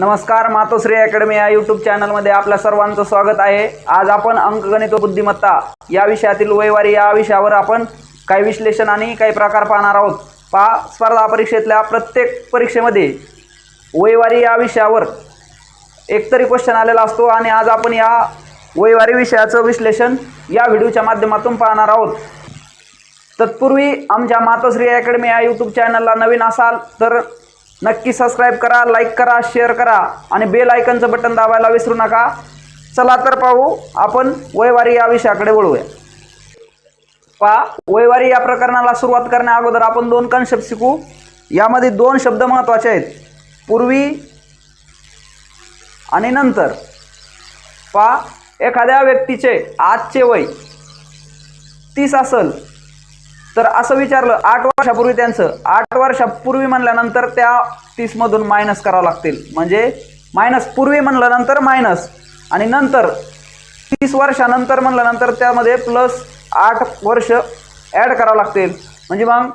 नमस्कार मातोश्री अकॅडमी या यूट्यूब चॅनलमध्ये आपल्या सर्वांचं स्वागत आहे. आज आपण अंकगणित बुद्धिमत्ता या विषयातील वैवारी या विषयावर आपण काही विश्लेषण आणि काही प्रकार पाहणार आहोत. पहा स्पर्धा परीक्षेतल्या प्रत्येक परीक्षेमध्ये वैवारी या विषयावर एकतरी क्वेश्चन आलेला असतो आणि आज आपण या वैवारी विषयाचं विश्लेषण या व्हिडिओच्या माध्यमातून पाहणार आहोत. तत्पूर्वी आमच्या मातोश्री अकॅडमी या यूट्यूब चॅनलला नवीन असाल तर नक्की सबस्क्राईब करा लाईक करा शेअर करा आणि बेल आयकनचं बटन दाबायला विसरू नका. चला तर पाहू आपण वयवारी या विषयाकडे वळूया. पहा वयवारी या प्रकरणाला सुरुवात करण्या अगोदर आपण दोन कन्सेप्ट शिकू. यामध्ये दोन शब्द महत्त्वाचे आहेत. पूर्वी आणि नंतर. पहा एखाद्या व्यक्तीचे आजचे वय तीस असेल. तर असं विचारलं आठ वर्षापूर्वी त्यांचं. आठ वर्षापूर्वी म्हणल्यानंतर त्या तीसमधून मायनस करावं लागतील. म्हणजे मायनस पूर्वी म्हणल्यानंतर मायनस आणि नंतर तीस वर्षानंतर म्हणल्यानंतर त्यामध्ये प्लस आठ वर्ष ॲड करावं लागतील. म्हणजे मग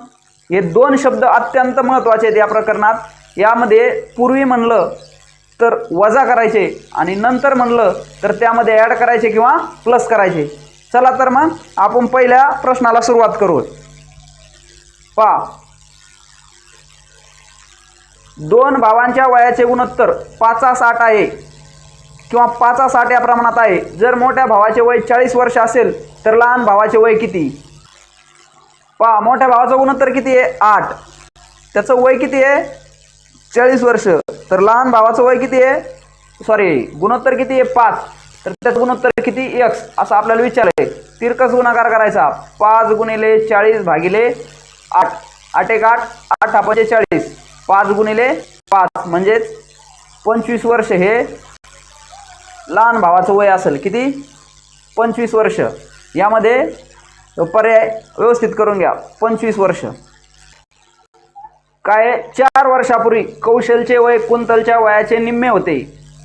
हे दोन शब्द अत्यंत महत्त्वाचे आहेत या प्रकरणात. यामध्ये पूर्वी म्हणलं तर वजा करायचे आणि नंतर म्हणलं तर त्यामध्ये ॲड करायचे किंवा प्लस करायचे. चला तर मग आपण पहिल्या प्रश्नाला सुरुवात करू पहा दोन भावांच्या वयाचे गुणोत्तर पाचा साठ आहे. किंवा पाचा साठ या प्रमाणात आहे. जर मोठ्या भावाचे वय चाळीस वर्ष असेल तर लहान भावाचे वय किती? पहा मोठ्या भावाचं गुणोत्तर किती आहे? आठ. त्याचं वय किती आहे? चाळीस वर्ष. तर लहान भावाचं वय किती आहे? सॉरी गुणोत्तर किती आहे? पाच. तर त्याचं गुणोत्तर किती? एक्स असं आपल्याला विचारलं आहे तिरकस गुणाकार करायचा. पाच गुणिले चाळीस भागिले आठ. आठ एक आठ. आठ पंचेचाळीस. पाच गुणिले पाच म्हणजेच पंचवीस वर्ष हे लहान भावाचं वय असेल. किती? पंचवीस वर्ष. यामध्ये पर्याय व्यवस्थित करून घ्या. पंचवीस वर्ष. काय? चार वर्षापूर्वी कौशलचे वय कुंतलच्या वयाचे निम्मे होते.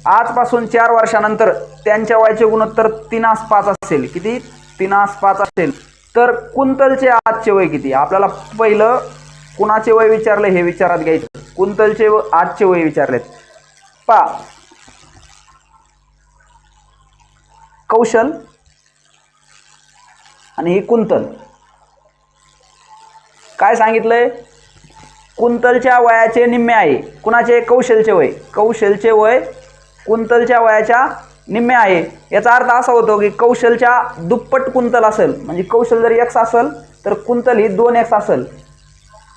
आजपासून चार वर्षानंतर त्यांच्या वयाचे गुणोत्तर तीनास पाच असेल. किती? तीनास पाच असेल. तर कुंतलचे आजचे वय किती? आपल्याला पहिलं कुणाचे वय विचारले हे विचारात घ्यायचं कुंतलचे व आजचे वय विचारलेत. पा. कौशल आणि ही कुंतल. काय सांगितलंय? कुंतलच्या वयाचे निम्मे आहे. कुणाचे? कौशलचे वय. कौशलचे वय कुंतलच्या वयाच्या निम्मे आहे. याचा अर्थ असा होतो की कौशलच्या दुप्पट कुंतल असेल म्हणजे कौशल जर एक्स असेल तर कुंतल ही दोन एक्स असेल.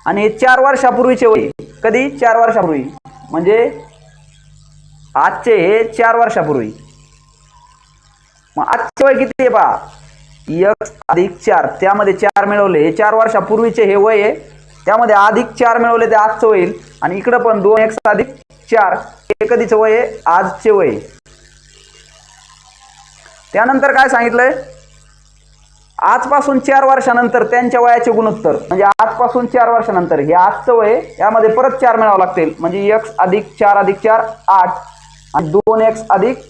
आणि हे चार वर्षापूर्वीचे वय कधी? चार वर्षापूर्वी. म्हणजे आजचे हे चार वर्षापूर्वी. मग आजचे वय किती आहे पहा? एक्स अधिक चार. त्यामध्ये चार मिळवले. हे चार वर्षापूर्वीचे हे वय आहे. त्यामध्ये अधिक चार मिळवले ते आजचं होईल. आणि इकडं पण दोन एक्स अधिक चार. हे कधीचं वय आहे? आजचे वय आहे. त्यानंतर काय सांगितलंय? आजपासून चार वर्षानंतर त्यांच्या वयाचे गुणोत्तर म्हणजे आजपासून चार वर्षानंतर हे आजचं वय यामध्ये परत चार मिळावं लागतील. म्हणजे एक्स अधिक चार अधिक चार आठ. आणि दोन एक्स अधिक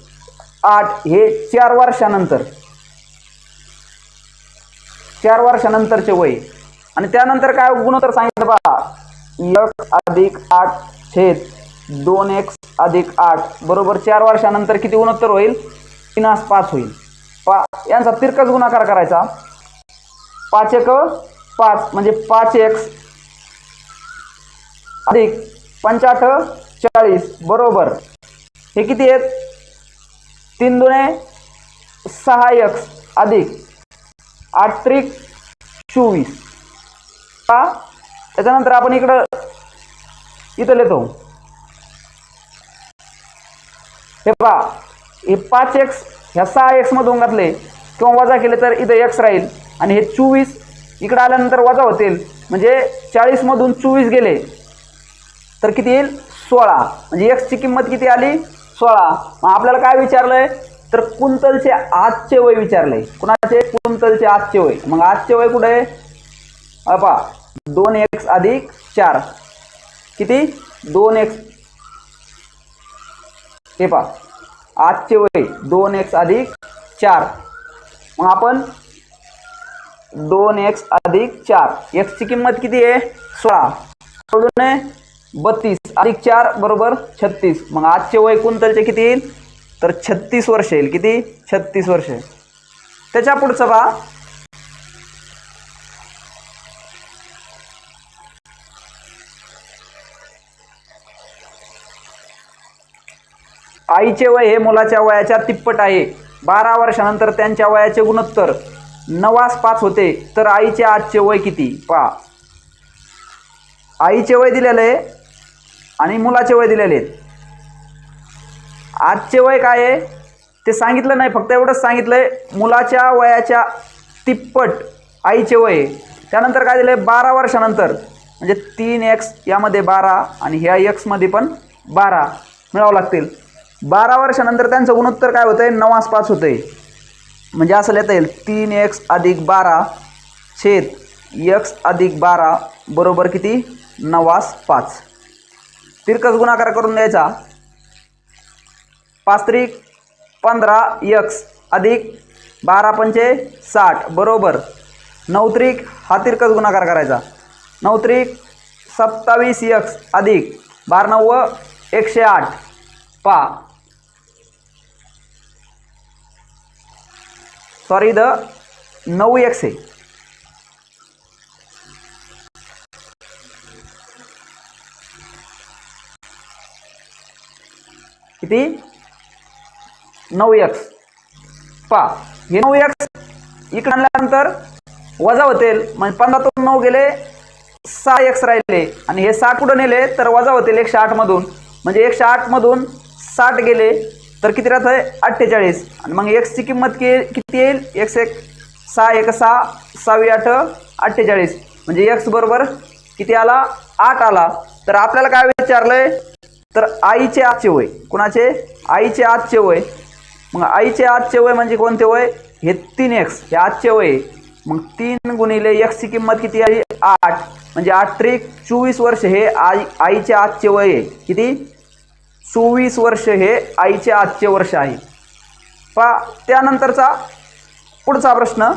आठ हे चार वर्षानंतर. चार वर्षानंतरचे वय आणि त्यानंतर काय गुणोत्तर सांगितलं पहा एक्स अधिक आठ छेद दोन एक्स अधिक आठ. बरोबर चार वर्षानंतर किती गुणोत्तर होईल? तीनास पाच होईल. पा यांचा तिरकस गुणाकार करायचा. पाच एक पाच म्हणजे पाच एक्स अधिक पंचाठ चाळीस. बरोबर. हे किती आहेत? तीन दुणे सहा एक्स अधिक आठ त्रिक चोवीस. का त्याच्यानंतर आपण इकडं इथं लिहितो. हे पहा. हे पाच एक्स ह्या सहा एक्समधून घातले किंवा वजा केले तर इथं एक्स राहील. आणि हे चोवीस इकडं आल्यानंतर वजा होतील. म्हणजे चाळीसमधून चोवीस गेले. तर किती येईल? सोळा. म्हणजे एक्सची किंमत किती आली? सोळा. मग आपल्याला काय विचारलं आहे तर कुंतलचे आजचे वय विचारले कुणाचे? कुंतलचे आजचे वय. मग आजचे वय कुठे? आहे पहा. दोन एक्स अधिक चार. किती? दोन एक्स हे पहा. आजचे वय दोन एक्स अधिक चार. मग आपण दोन एक्स अधिक चार. एक्सची किंमत किती आहे? सोळा. सोडून बत्तीस. अधिक चार बरोबर छत्तीस. मग आजचे वय कुंतलचे किती येईल? तर छत्तीस वर्ष येईल. किती? छत्तीस वर्ष त्याच्या पुढचं पहा. आईचे वय हे मुलाच्या वयाच्या तिप्पट आहे. बारा वर्षानंतर त्यांच्या वयाचे गुणोत्तर नवास पाच होते तर आईचे आजचे वय किती? पहा. आईचे वय दिलेले आहे आणि मुलाचे वय दिलेले आहेत आजचे वय काय आहे? ते सांगितलं नाही फक्त एवढंच सांगितलं आहे मुलाच्या वयाच्या तिप्पट आईचे वय. त्यानंतर काय दिलं आहे बारा वर्षानंतर. म्हणजे तीन एक्स यामध्ये बारा आणि ह्या एक्समध्ये पण बारा. मिळावं लागतील. बारा वर्षानंतर त्यांचं गुणोत्तर काय होतं आहे नवास पाच होतं आहे म्हणजे असं लिहिता येईल तीन एक्स अधिक बारा छेद एक्स अधिक बारा बरोबर किती? नवास पाच. तिरकस गुणाकार करून द्यायचा पाच त्रिक पंधरा यक्स अधिक बारा पंचे साठ बरोबर. नवत्रिक हा तिरकस गुणाकार करायचा. नवत्रिक सत्तावीस यक्स अधिक बारा नव्व एकशे आठ. पा सॉरी द नऊ एक्स आहे. किती? नऊ एक्स पा हे नऊ एक्स इकडे आणल्यानंतर वजा होतील. म्हणजे पंधरातून नऊ गेले सहा एक्स राहिले. आणि हे साठ कुठं नेले? तर वजा होतील एकशे आठमधून म्हणजे एकशे आठमधून साठ गेले. तर किती राहत? आहे अठ्ठेचाळीस. आणि मग एक्सची किंमत कि किती येईल? एक्स एक सहा एक सहा सहावी आठ अठ्ठेचाळीस. म्हणजे एक्स बरोबर किती आला? आठ आला. तर आपल्याला काय विचारलं आहे तर आईचे आजचे वय. कुणाचे? आईचे आजचे वय. मग आईचे आजचे वय म्हणजे कोणते वय? हे तीन एक्स हे आजचे वय. मग तीन गुणिले एक्सची किंमत किती आहे? आठ. म्हणजे आठ त्रिक चोवीस वर्ष हे आई आईचे आजचे वय आहे. किती? चोवीस वर्ष हे आईचे आजचे वर्ष आहे. पा त्यानंतरचा पुढचा प्रश्न.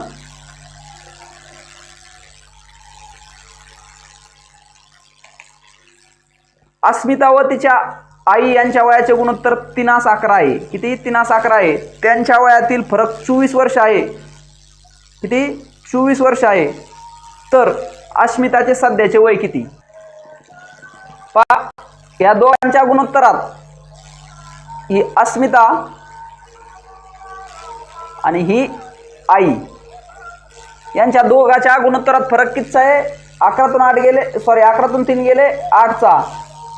अस्मिता व तिच्या आई यांच्या वयाचे गुणोत्तर तिनास अकरा आहे. किती तिनास अकरा आहे? त्यांच्या वयातील फरक चोवीस वर्ष आहे. किती? चोवीस वर्ष आहे. तर अस्मिताचे सध्याचे वय किती? पा या दोघांच्या गुणोत्तरात ही अस्मिता आणि ही आई. यांच्या दोघाच्या गुणोत्तरात फरक कितीचा आहे. अकरातून आठ गेले सॉरी अकरातून तीन गेले आठचा.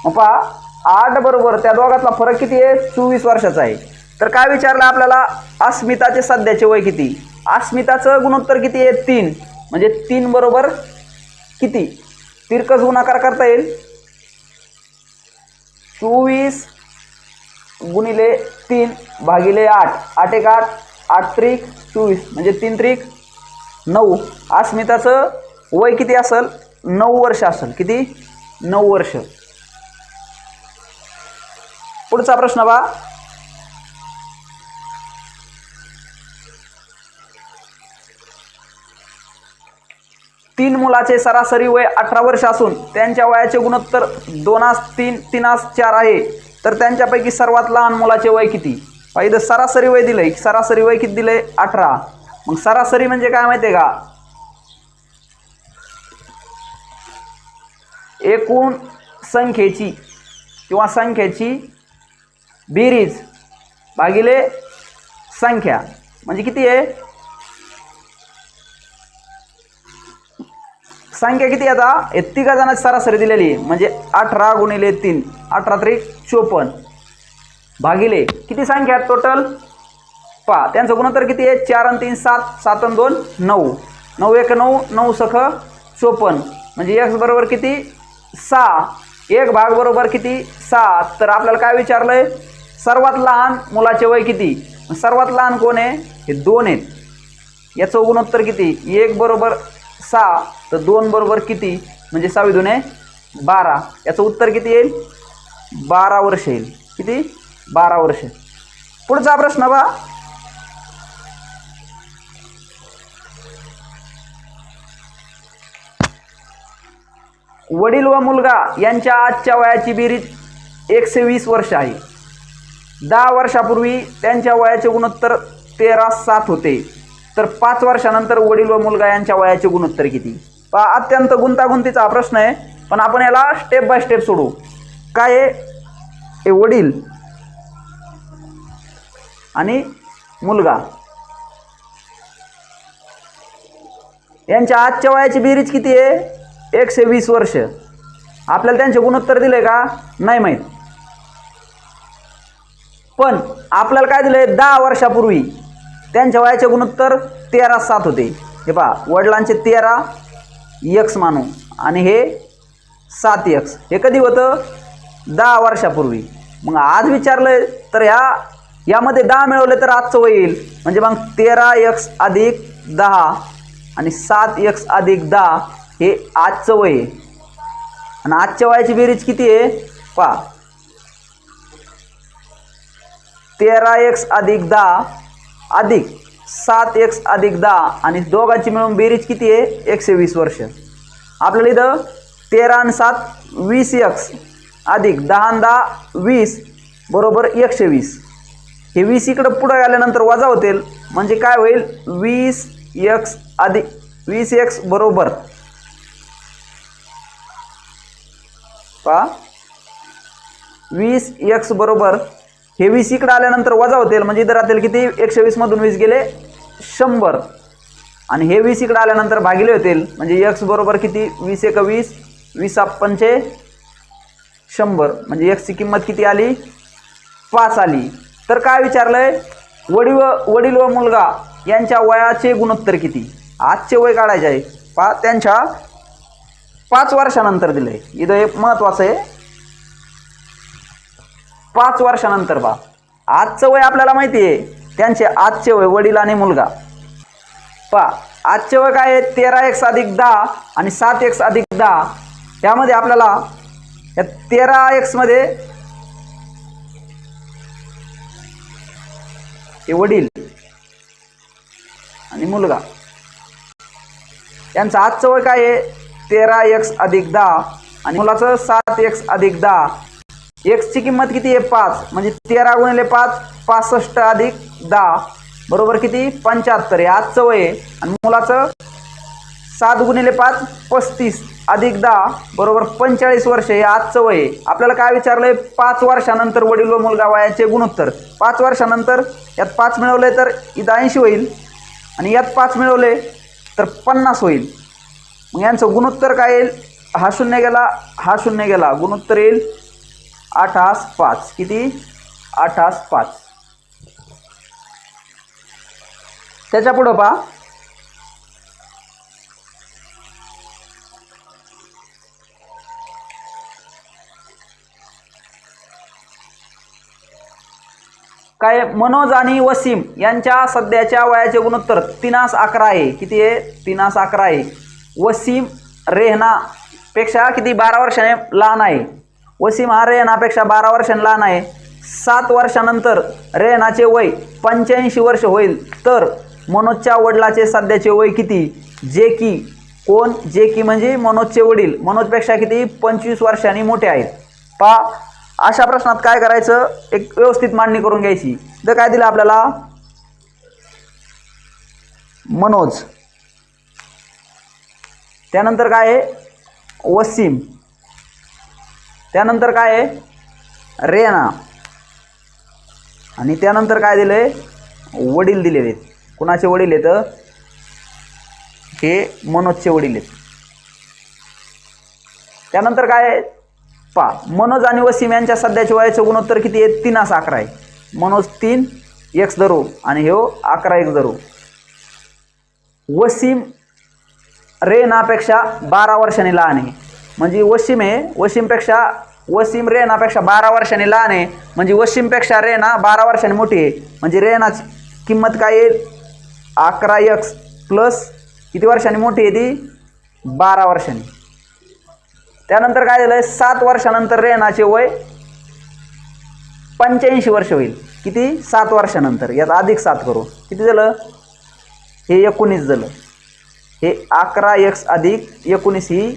मग पहा आठ बरोबर त्या दोघातला फरक किती आहे? चोवीस वर्षाचा आहे. तर काय विचारलं आपल्याला? अस्मिताचे सध्याचे वय किती? अस्मिताचं गुणोत्तर किती आहे? तीन. म्हणजे तीन बरोबर किती? तिरकस गुणाकार करता येईल. चोवीस गुणिले तीन भागिले आठ. आठ एक आठ. आठ त्रिक चोवीस. म्हणजे तीन त्रिक नऊ. अस्मिताचं वय किती असेल? नऊ वर्ष असेल. किती? नऊ वर्ष. पुढचा प्रश्न बा तीन मुलाचे सरासरी वय अठरा वर्ष असून त्यांच्या वयाचे गुणोत्तर दोनास तीन तीनास चार आहे. तर त्यांच्यापैकी सर्वात लहान मुलाचे वय किती? पाहिजे सरासरी वय दिलंय. सरासरी वय किती दिलंय? अठरा. मग सरासरी म्हणजे काय माहिती आहे का? एकूण संख्येची किंवा संख्येची बेरीज भागिले संख्या. म्हणजे किती आहे? संख्या किती आता? हे तिघा जणांची सरासरी दिलेली आहे. म्हणजे अठरा गुणिले तीन. अठरा त्रिक चोपन्न. भागिले. किती संख्या आहेत टोटल पा त्यांचं गुणोत्तर किती आहे? चार आणि तीन सात. सात आणि दोन नऊ. नऊ एक नऊ. नऊ सख चोपन्न. म्हणजे एक्स बरोबर किती? सहा. एक भाग बरोबर किती? सहा. तर आपल्याला काय विचारलं आहे सर्वात लहान मुलाचे वय किती? सर्वात लहान कोण आहे? हे दोन आहेत. याचं गुणोत्तर किती? एक बरोबर सहा तर दोन बरोबर किती? म्हणजे सहावी दोन आहे बारा. याचं उत्तर किती येईल? बारा वर्ष येईल. किती? बारा वर्ष. पुढचा प्रश्न बा वडील व मुलगा यांच्या आजच्या वयाची बेरीज एकशे वीस वर्ष आहे. दहा वर्षापूर्वी त्यांच्या वयाचे गुणोत्तर तेरा सात होते. तर पाच वर्षानंतर वडील व मुलगा यांच्या वयाचे गुणोत्तर किती? अत्यंत गुंतागुंतीचा हा प्रश्न आहे पण आपण याला स्टेप बाय स्टेप सोडू. काय आहे? हे वडील आणि मुलगा. यांच्या आजच्या वयाची बेरीज किती आहे? एकशे वीस वर्ष. आपल्याला त्यांचे गुणोत्तर दिले का? नाही माहीत. पण आपल्याला काय दिलंय? दहा वर्षापूर्वी. त्यांच्या वयाचे गुणोत्तर तेरा सात होते. हे पहा वडिलांचे तेरा यक्स मानू. आणि हे सात यक्स हे कधी होतं? दहा वर्षापूर्वी. मग आज विचारलं तर ह्या यामध्ये दहा मिळवले तर आजचं वय येईल. म्हणजे मग तेरा यक्स अधिक दहा आणि सात यक्स अधिक दहा हे आजचं वय आहे. आणि आजच्या वयाची बेरीज किती आहे? पहा. तेरा एक्स अधिक दहा अधिक सात एक्स अधिक दहा आणि दोघांची मिळून बेरीज किती आहे? एकशे वीस वर्ष. आपल्याला इथं तेरा आणि सात वीस एक्स अधिक दहा दहा वीस बरोबर एकशे वीस हे वीस इकडं पुढं आल्यानंतर वजा होतील. म्हणजे काय होईल? वीस एक्स अधिक वीस एक्स बरोबर. पा वीस एक्स बरोबर हे वीस इकडं आल्यानंतर वजा होतील. म्हणजे इथं राहतील किती? एकशे वीसमधून वीस गेले शंभर. आणि हे वीस इकडं आल्यानंतर भागिले होतील. म्हणजे एक्स बरोबर किती? वीस एक वीस. वीस पंचे शंभर. म्हणजे एक्सची किंमत किती आली? पाच आली. तर काय विचारलंय? वडील व वडील व मुलगा यांच्या वयाचे गुणोत्तर किती? आजचे वय काढायचे आहे. पा त्यांच्या पाच वर्षानंतर दिलंय. इथं एक महत्वाचं आहे. पाच वर्षानंतर पहा आजचं वय आपल्याला माहिती आहे त्यांचे आजचे वय वडील आणि मुलगा. पहा आजचे वय काय आहे? तेरा एक्स अधिक दहा आणि सात एक्स अधिक दहा. यामध्ये आपल्याला या तेरा एक्समध्ये हे वडील आणि मुलगा. यांचं आजचं वय काय आहे? तेरा एक्स अधिक दहा आणि मुलाचं सात एक्स अधिक दहा. एक्सची किंमत किती आहे? पाच. म्हणजे तेरा गुणिले पाच पासष्ट अधिक दहा. बरोबर किती? पंच्याहत्तर. हे आजचं वय आहे. आणि मुलाचं सात गुणिले पाच पस्तीस अधिक दहा. बरोबर पंचेचाळीस वर्ष हे आजचं वय आहे. आपल्याला काय विचारलंय? पाच वर्षानंतर वडील व मुलगा वयाचे गुणोत्तर. पाच वर्षानंतर यात पाच मिळवले तर इथं ऐंशी होईल. आणि यात पाच मिळवले तर पन्नास होईल. मग यांचं गुणोत्तर काय येईल? हा शून्य गेला हा शून्य गेला. गुणोत्तर येईल. आठास पाच. किती? आठास पाच. त्याच्या पुढं पहा. काय? मनोज आणि वसीम यांच्या सध्याच्या वयाचे गुणोत्तर तिनास अकरा आहे. किती आहे? तिनास अकरा आहे. वसीम रेहना पेक्षा किती? बारा वर्षाने लहान आहे. वसीम हा रेहनापेक्षा बारा वर्षांनी लहान आहे. सात वर्षानंतर रेहनाचे वय पंच्याऐंशी वर्ष होईल. तर मनोजच्या वडिलाचे सध्याचे वय किती? जे की कोण? जे की म्हणजे मनोजचे वडील. मनोजपेक्षा किती? पंचवीस वर्षांनी मोठे आहेत. पा अशा प्रश्नात काय करायचं? एक व्यवस्थित मांडणी करून घ्यायची. तर काय दिलं आपल्याला? मनोज. त्यानंतर काय आहे? वसीम. त्यानंतर काय आहे? रेना. आणि त्यानंतर काय दिलं आहे वडील दिलेले आहेत. कुणाचे वडील आहेत? हे मनोजचे वडील आहेत. त्यानंतर काय आहे? पा मनोज आणि वसीम यांच्या सध्याच्या वयाचे गुणोत्तर किती आहे असं अकरा आहे. मनोज तीन एक्स धरू आणि ह्यो हो अकरा एक्स धरू. वसीम रेनापेक्षा बारा वर्षांनी लहान आहे. म्हणजे वसीम आहे. वसीमपेक्षा वसीम रेनापेक्षा बारा वर्षांनी लहान आहे. म्हणजे वसीमपेक्षा रेना बारा वर्षांनी मोठी आहे. म्हणजे रेनाची किंमत काय येईल अकरा एक्स प्लस किती वर्षांनी मोठी आहे ती? बारा वर्षांनी. त्यानंतर काय झालं सात वर्षानंतर रेनाचे वय पंच्याऐंशी वर्ष होईल. किती? सात वर्षानंतर. यात अधिक सात करू. किती झालं? हे एकोणीस झालं. हे अकरा एक्स अधिक एकोणीस ही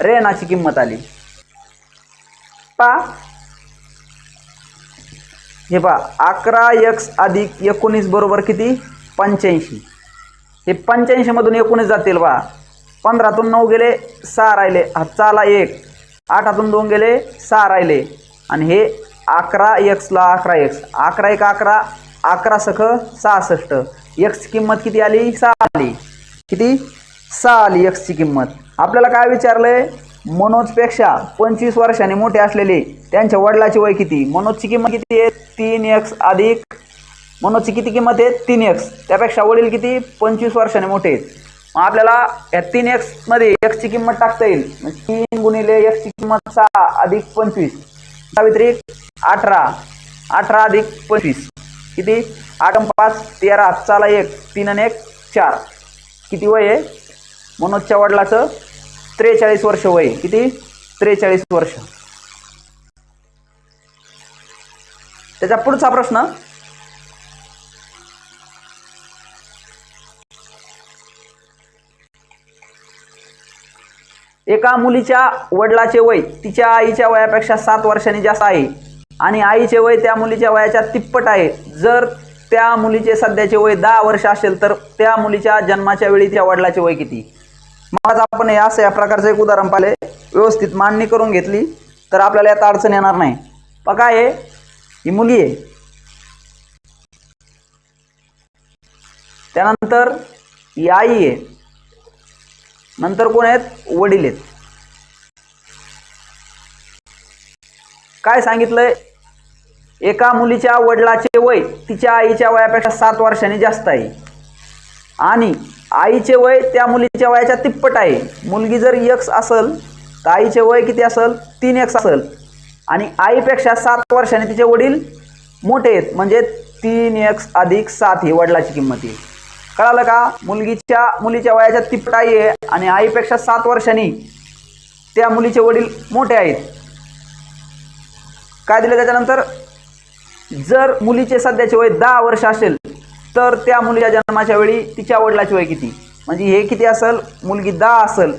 रेनाची किंमत आली. पा. हे पा अकरा एक्स अधिक एकोणीस बरोबर किती? पंच्याऐंशी. हे पंच्याऐंशीमधून एकोणीस जातील बा. पंधरातून नऊ गेले सहा राहिले. हा चाला एक. आठातून दोन गेले सहा राहिले. आणि हे अकरा एक्सला अकरा एक्स अकरा एक अकरा अकरा सख सहासष्ट. एक्सची किंमत किती आली? सहा आली. किती? सहा आली एक्सची किंमत. आपल्याला काय विचारलं आहे मनोजपेक्षा पंचवीस वर्षांनी मोठे असलेले त्यांच्या वडिलाची वय किती? मनोजची किंमत किती आहे? तीन एक्स अधिक मनोजची किती किंमत आहे? तीन एक्स त्यापेक्षा वडील किती? पंचवीस वर्षाने मोठे आहेत. मग आपल्याला या तीन एक्समध्ये एक्सची किंमत टाकता येईल. तीन गुणिले एक्सची किंमत सहा अधिक पंचवीस. सावित्रिक अठरा. अठरा अधिक पंचवीस. किती? आठ पाच तेरा. चाला एक. तीन आणि एक चार. किती वय आहे? मनोजच्या वडिलाचं त्रेचाळीस वर्ष वय. किती? त्रेचाळीस वर्ष. त्याच्या पुढचा प्रश्न? एका मुलीच्या वडिलाचे वय तिच्या आईच्या वयापेक्षा सात वर्षांनी जास्त आहे आणि आईचे वय त्या मुलीच्या वयाच्या तिप्पट आहे. जर त्या मुलीचे सध्याचे वय दहा वर्ष असेल तर त्या मुलीच्या जन्माच्या वेळी त्या वडिलाचे वय किती? मग आपण हे असं या प्रकारचं एक उदाहरण पाहिले व्यवस्थित मांडणी करून घेतली तर आपल्याला यात अडचण येणार नाही. पण काय आहे? ही मुली आहे. त्यानंतर ही आई आहे. नंतर कोण आहेत? वडील आहेत. काय सांगितलंय? एका मुलीच्या वडिलाचे वय तिच्या आईच्या वयापेक्षा सात वर्षांनी जास्त आहे. आणि आईचे वय त्या मुलीच्या वयाच्या तिप्पट आहे. मुलगी जर यक्स असेल तर आईचे वय किती असेल? तीन एक्स असेल. आणि आईपेक्षा सात वर्षाने तिचे वडील मोठे आहेत. म्हणजे तीन एक्स अधिक सात ही वडिलाची किंमत आहे. कळालं का? मुलगीच्या मुलीच्या वयाच्या तिप्पट आई आहे आणि आईपेक्षा सात वर्षांनी त्या मुलीचे वडील मोठे आहेत. काय दिलं त्याच्यानंतर? जर मुलीचे सध्याचे वय दहा वर्ष असेल तर त्या मुलीच्या जन्माच्या वेळी तिच्या वडिलाची वय किती? म्हणजे हे किती असेल? मुलगी दहा असेल.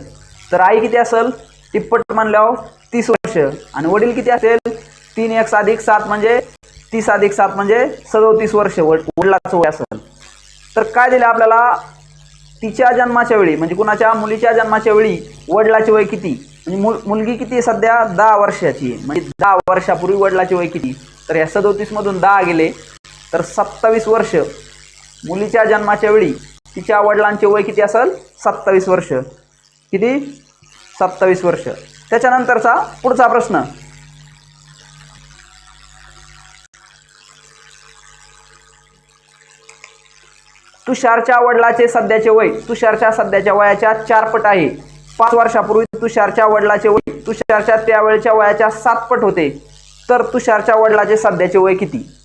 तर आई किती असेल? तिप्पट म्हणल्यावर तीस वर्ष. आणि वडील किती असेल? तीन एक अधिक सात म्हणजे तीस अधिक सात म्हणजे सदोतीस वर्ष वड वडिलाचं वय असेल. तर काय दिलं आपल्याला? तिच्या जन्माच्या वेळी म्हणजे कुणाच्या? मुलीच्या जन्माच्या वेळी वडिलाचे वय किती? म्हणजे मुल मुलगी किती आहे सध्या? दहा वर्षाची आहे. म्हणजे दहा वर्षापूर्वी वडिलाचे वय किती? तर या सदोतीसमधून दहा गेले. तर सत्तावीस वर्ष मुलीच्या जन्माच्या वेळी तिच्या वडिलांचे वय किती असेल? सत्तावीस वर्ष. किती? सत्तावीस वर्ष. त्याच्यानंतरचा पुढचा प्रश्न. तुषारच्या वडिलाचे सध्याचे वय तुषारच्या सध्याच्या वयाच्या चार पट आहे. पाच वर्षापूर्वी तुषारच्या वडिलाचे वय तुषारच्या त्यावेळेच्या वयाच्या सात पट होते. तर तुषारच्या वडिलाचे सध्याचे वय किती?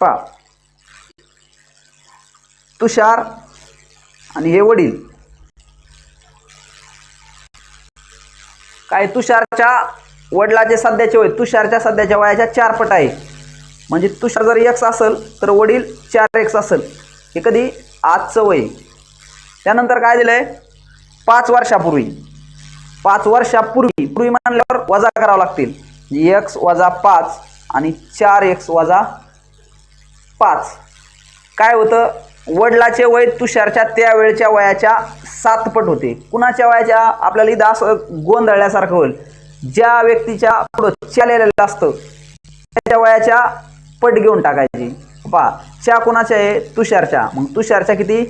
पा तुषार आणि हे वडील. काय तुषारच्या वडिलाचे सध्याचे वय तुषारच्या सध्याच्या वयाच्या चार पट आहे. म्हणजे तुषार जर एक्स असेल तर वडील चार एक्स असेल. हे कधी? आजचं वय. त्यानंतर काय दिलंय? पाच वर्षापूर्वी. पाच वर्षापूर्वी. पूर्वी म्हणल्यावर वजा करावं लागतील. एक्स वजा पाच आणि चार एक्स वजा पाच. काय होतं? वडिलाचे वय तुषारच्या त्यावेळच्या वयाच्या सातपट होते. कुणाच्या वयाच्या? आपल्याला इथं असं गोंधळल्यासारखं होईल. ज्या व्यक्तीच्या पुढं चालेलेलं असतं त्याच्या वयाच्या पट घेऊन टाकायची. पा च्या कुणाच्या आहे? तुषारच्या. मग तुषारच्या किती?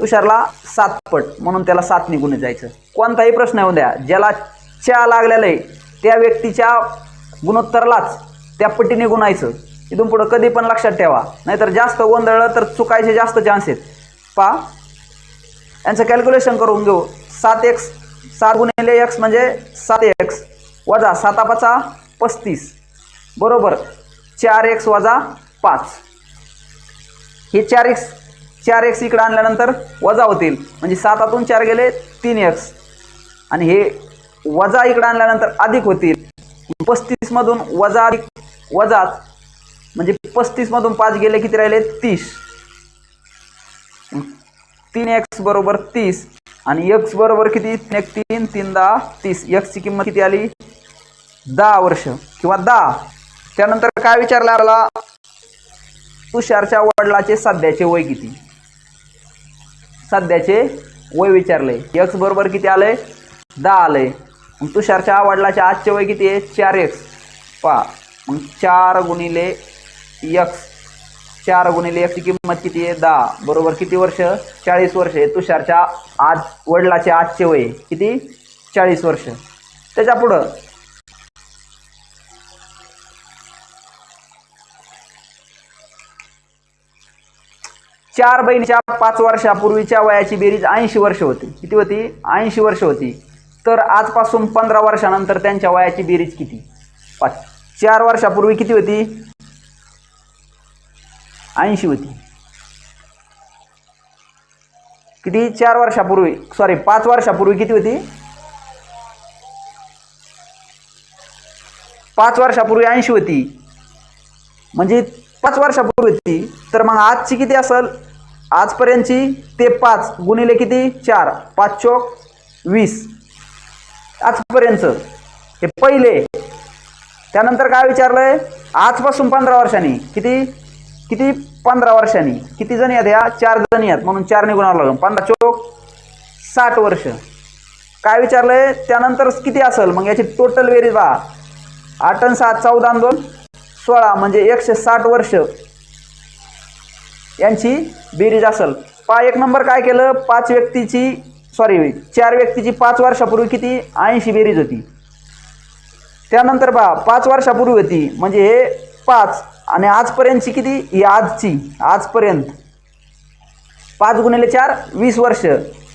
तुषारला सात पट. म्हणून त्याला सात निघून जायचं. कोणताही प्रश्न येऊ द्या. ज्याला च्या लागलेलं आहे त्या व्यक्तीच्या गुणोत्तरलाच त्या पटीने गुणायचं इथून पुढं कधी पण लक्षात ठेवा. नाहीतर जास्त गोंधळलं तर चुकायचे जास्त चान्स आहेत. पा यांचं कॅल्क्युलेशन करून घेऊ. सात एक्स सात गुणिले एक्स म्हणजे सात एक्स वजा सातापाचा पस्तीस. बरोबर. चार एक्स वजा पाच. हे चार एक्स चार एक्स इकडं आणल्यानंतर वजा होतील. म्हणजे सातातून चार गेले तीन एक्स आणि हे वजा इकडं आणल्यानंतर अधिक होतील. पस्तीसमधून वजा अधिक वजाच म्हणजे पस्तीसमधून पाच गेले किती राहिले? तीस. तीन एक्स बरोबर तीस. आणि एक्स बरोबर किती? एक तीन तीन दहा तीस. एक्सची किंमत किती आली? दहा वर्ष किंवा दहा. त्यानंतर काय विचारलं आला तुषारच्या वडिलाचे सध्याचे वय किती? सध्याचे वय विचारले. एक्स बरोबर किती आलंय? दहा आलंय. मग तुषारच्या वडिलाचे आजचे वय किती आहे? चार एक्स पा मग चार गुणिले एक्स चार गुणिले एकची किंमत किती आहे? दहा. बरोबर किती वर्ष? चाळीस वर्ष. आहे तुषारच्या आज वडिलाचे आजचे वय किती? चाळीस वर्ष. त्याच्या पुढं. चार बहिणीच्या पाच वर्षापूर्वीच्या वयाची बेरीज ऐंशी वर्ष होती. किती होती? ऐंशी वर्ष होती. तर आजपासून पंधरा वर्षानंतर त्यांच्या वयाची बेरीज किती? पाच. चार वर्षापूर्वी किती होती? ऐंशी होती. किती? चार वर्षापूर्वी. सॉरी पाच वर्षापूर्वी किती होती? पाच वर्षापूर्वी ऐंशी होती. म्हणजे पाच वर्षापूर्वी होती. तर मग आजची किती असेल? आजपर्यंतची ते पाच गुणिले किती? चार. पाच चोक वीस. आजपर्यंत. हे पहिले. त्यानंतर काय विचारलंय? आजपासून पंधरा वर्षांनी. किती? किती? पंधरा वर्षांनी. किती जणी आहेत या? चार जणी आहेत. म्हणून चार निघून लागून पंधरा चोक साठ वर्ष. काय विचारलंय? त्यानंतरच किती असेल? मग याची टोटल बेरीज बा आठ आणि सात चौदा आणि दोन. सोळा म्हणजे एकशे साठ वर्ष. यांची बेरीज असेल. पा एक नंबर काय केलं? पाच व्यक्तीची सॉरी चार व्यक्तीची पाच वर्षापूर्वी किती? ऐंशी बेरीज होती. त्यानंतर पहा पाच वर्षापूर्वी होती. म्हणजे हे पाच. आणि आजपर्यंतची किती? ही आजची. आजपर्यंत. पाच गुणिले चार वीस वर्ष.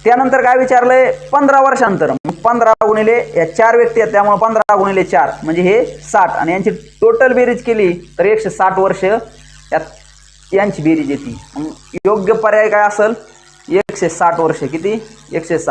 त्यानंतर काय विचारलंय? पंधरा वर्षांतर. पंधरा गुणिले या चार व्यक्ती आहेत त्यामुळे पंधरा गुणिले चार. म्हणजे हे साठ. आणि यांची टोटल बेरीज केली तर एकशे साठ वर्ष यात यांची बेरीज येते. योग्य पर्याय काय असेल? एकशे साठ वर्ष. किती? एकशे साठ.